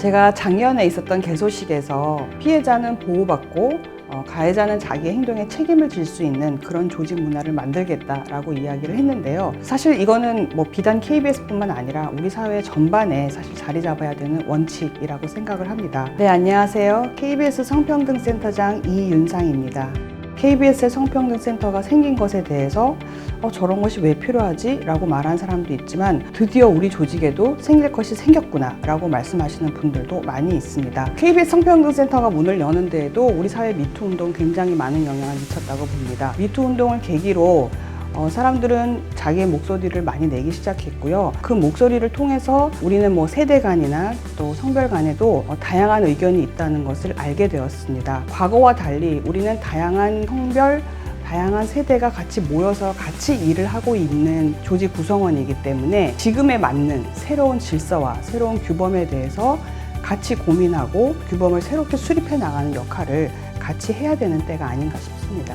제가 작년에 있었던 개소식에서 피해자는 보호받고 어, 가해자는 자기 행동에 책임을 질 수 있는 그런 조직 문화를 만들겠다라고 이야기를 했는데요. 사실 이거는 뭐 비단 KBS뿐만 아니라 우리 사회 전반에 사실 자리 잡아야 되는 원칙이라고 생각을 합니다. 네, 안녕하세요. KBS 성평등센터장 이윤상입니다. KBS의 성평등센터가 생긴 것에 대해서 어, 저런 것이 왜 필요하지? 라고 말하는 사람도 있지만 드디어 우리 조직에도 생길 것이 생겼구나 라고 말씀하시는 분들도 많이 있습니다. KBS 성평등센터가 문을 여는 데에도 우리 사회 미투 운동 굉장히 많은 영향을 미쳤다고 봅니다. 미투 운동을 계기로 어, 사람들은 자기의 목소리를 많이 내기 시작했고요. 그 목소리를 통해서 우리는 뭐 세대 간이나 또 성별 간에도 어, 다양한 의견이 있다는 것을 알게 되었습니다. 과거와 달리 우리는 다양한 성별, 다양한 세대가 같이 모여서 같이 일을 하고 있는 조직 구성원이기 때문에 지금에 맞는 새로운 질서와 새로운 규범에 대해서 같이 고민하고 규범을 새롭게 수립해 나가는 역할을 같이 해야 되는 때가 아닌가 싶습니다.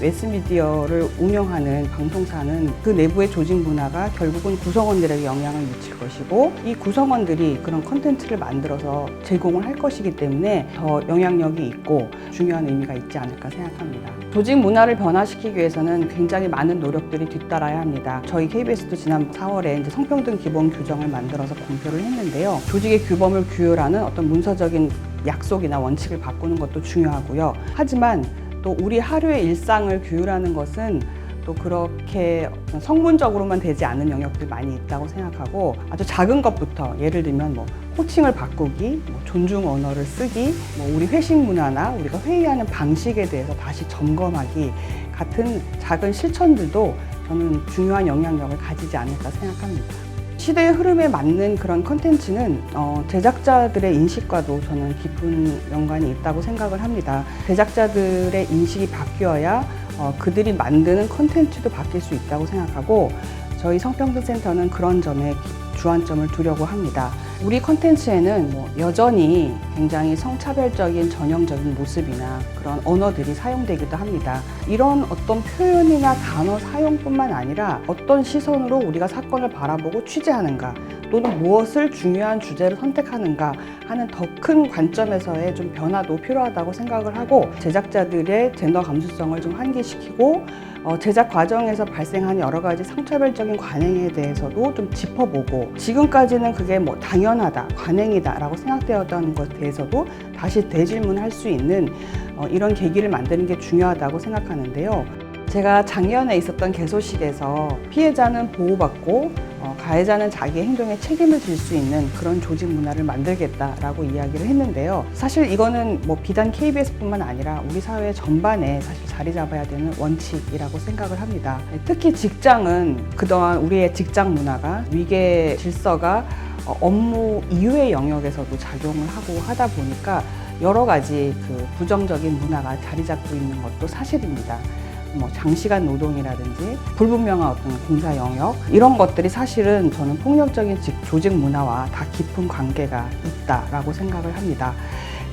매스미디어를 운영하는 방송사는 그 내부의 조직 문화가 결국은 구성원들에게 영향을 미칠 것이고 이 구성원들이 그런 컨텐츠를 만들어서 제공을 할 것이기 때문에 더 영향력이 있고 중요한 의미가 있지 않을까 생각합니다. 조직 문화를 변화시키기 위해서는 굉장히 많은 노력들이 뒤따라야 합니다. 저희 KBS도 지난 4월에 이제 성평등 기본 규정을 만들어서 공표를 했는데요. 조직의 규범을 규율하는 어떤 문서적인 약속이나 원칙을 바꾸는 것도 중요하고요. 하지만 또 우리 하루의 일상을 규율하는 것은 또 그렇게 성문적으로만 되지 않는 영역들이 많이 있다고 생각하고 아주 작은 것부터 예를 들면 뭐 호칭을 바꾸기, 뭐 존중 언어를 쓰기, 뭐 우리 회식 문화나 우리가 회의하는 방식에 대해서 다시 점검하기 같은 작은 실천들도 저는 중요한 영향력을 가지지 않을까 생각합니다. 시대의 흐름에 맞는 그런 컨텐츠는 어, 제작자들의 인식과도 저는 깊은 연관이 있다고 생각을 합니다. 제작자들의 인식이 바뀌어야 어, 그들이 만드는 컨텐츠도 바뀔 수 있다고 생각하고 저희 성평등센터는 그런 점에 주안점을 두려고 합니다. 우리 컨텐츠에는 뭐 여전히 굉장히 성차별적인 전형적인 모습이나 그런 언어들이 사용되기도 합니다. 이런 어떤 표현이나 단어 사용뿐만 아니라 어떤 시선으로 우리가 사건을 바라보고 취재하는가 또는 무엇을 중요한 주제를 선택하는가 하는 더 큰 관점에서의 좀 변화도 필요하다고 생각을 하고 제작자들의 젠더 감수성을 좀 환기시키고 어, 제작 과정에서 발생한 여러 가지 상차별적인 관행에 대해서도 좀 짚어보고 지금까지는 그게 뭐 당연하다, 관행이다라고 생각되었던 것에 대해서도 다시 되질문할 수 있는 어, 이런 계기를 만드는 게 중요하다고 생각하는데요. 제가 작년에 있었던 개소식에서 피해자는 보호받고 어, 가해자는 자기 행동에 책임을 질 수 있는 그런 조직 문화를 만들겠다라고 이야기를 했는데요. 사실 이거는 뭐 비단 KBS뿐만 아니라 우리 사회 전반에 사실 자리 잡아야 되는 원칙이라고 생각을 합니다. 특히 직장은 그동안 우리의 직장 문화가 위계 질서가 어, 업무 이외의 영역에서도 작용을 하고 하다 보니까 여러 가지 그 부정적인 문화가 자리 잡고 있는 것도 사실입니다. 뭐 장시간 노동이라든지 불분명한 어떤 공사 영역 이런 것들이 사실은 저는 폭력적인 직- 조직 문화와 다 깊은 관계가 있다라고 생각을 합니다.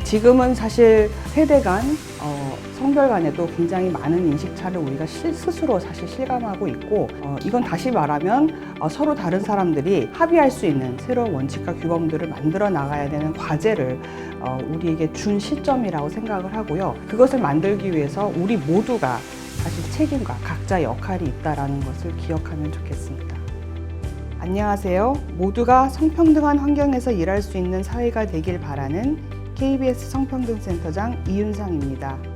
지금은 사실 세대 간, 어, 성별 간에도 굉장히 많은 인식차를 우리가 실- 스스로 사실 실감하고 있고, 어, 이건 다시 말하면 어, 서로 다른 사람들이 합의할 수 있는 새로운 원칙과 규범들을 만들어 나가야 되는 과제를 어, 우리에게 준 시점이라고 생각을 하고요. 그것을 만들기 위해서 우리 모두가 사실 책임과 각자 역할이 있다라는 것을 기억하면 좋겠습니다. 안녕하세요. 모두가 성평등한 환경에서 일할 수 있는 사회가 되길 바라는 KBS 성평등센터장 이윤상입니다.